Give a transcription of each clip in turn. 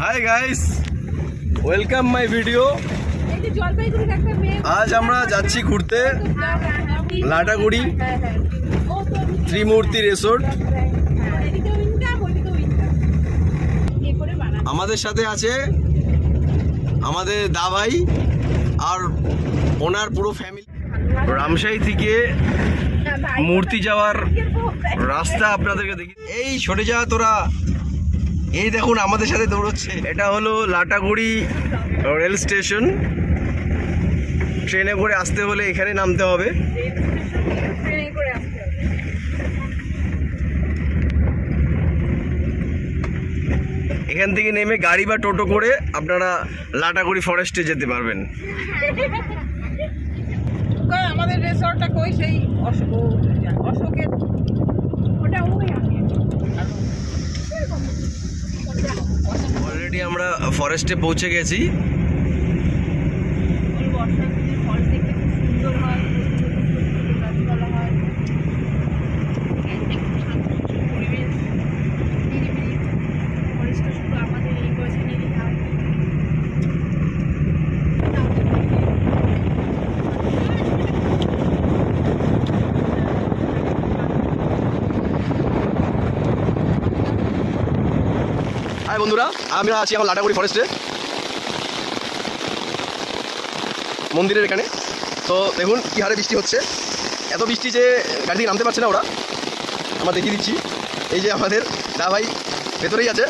Hi guys welcome my video আজ আমরা যাচ্ছি ঘুরতে লাটাগুড়ি হ্যাঁ, হ্যাঁ। ও তো ত্রিমূর্তি রিসোর্ট করে বানানো আমাদের সাথে আছে আমাদের দাভাই আর ওনার পুরো ফ্যামিলি রামশাহী থেকে মূর্তি যাওয়ার রাস্তা আপনাদেরকে দেখি। এই সরে যা তোরা। এই দেখুন আমাদের সাথে দৌড়চ্ছে। এটা হলো লাটাগুড়ি রেল স্টেশন। ট্রেনে করে আসতে হলে এখানে নামতে হবে। ট্রেনে করে আসতে হবে এখান থেকে নেমে গাড়ি বা টোটো করে আপনারা লাটাগুড়ি ফরেস্টে যেতে পারবেন। আমাদের রিসর্টটা কই সেই অশোক অশোকের ওটা ওই অলরেডি আমরা ফরেস্টে পৌঁছে গেছি। হাই বন্ধুরা, আমরা আছি এখন লাটাগুড়ি ফরেস্টে মন্দিরের এখানে। তো দেখুন কি হারে বৃষ্টি হচ্ছে। এত বৃষ্টি যে গাড়ি নামতে পারছে না ওরা। আমরা দেখিয়ে দিচ্ছি। এই যে আমাদের দা ভাই ভেতরেই আছে।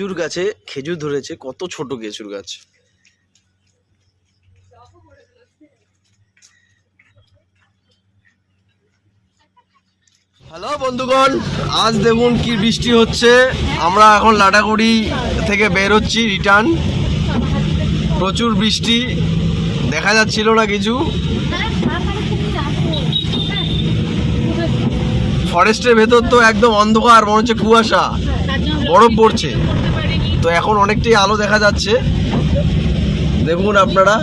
খেজুর গাছে খেজুর ধরেছে, কত ছোট খেজুর গাছ। হ্যালো বন্ধুগণ, আজ দেখুন কি বৃষ্টি হচ্ছে। আমরা এখন লাটাগুড়ি থেকে বের হচ্ছি রিটার্ন। প্রচুর বৃষ্টি, দেখা যাচ্ছিল না কিছু। ফরেস্টের ভেতর তো একদম অন্ধকার, মনে হচ্ছে কুয়াশা। বরফ পড়ছে। তো এখন অনেকটাই আলো দেখা যাচ্ছে। দেখুন আপনারা।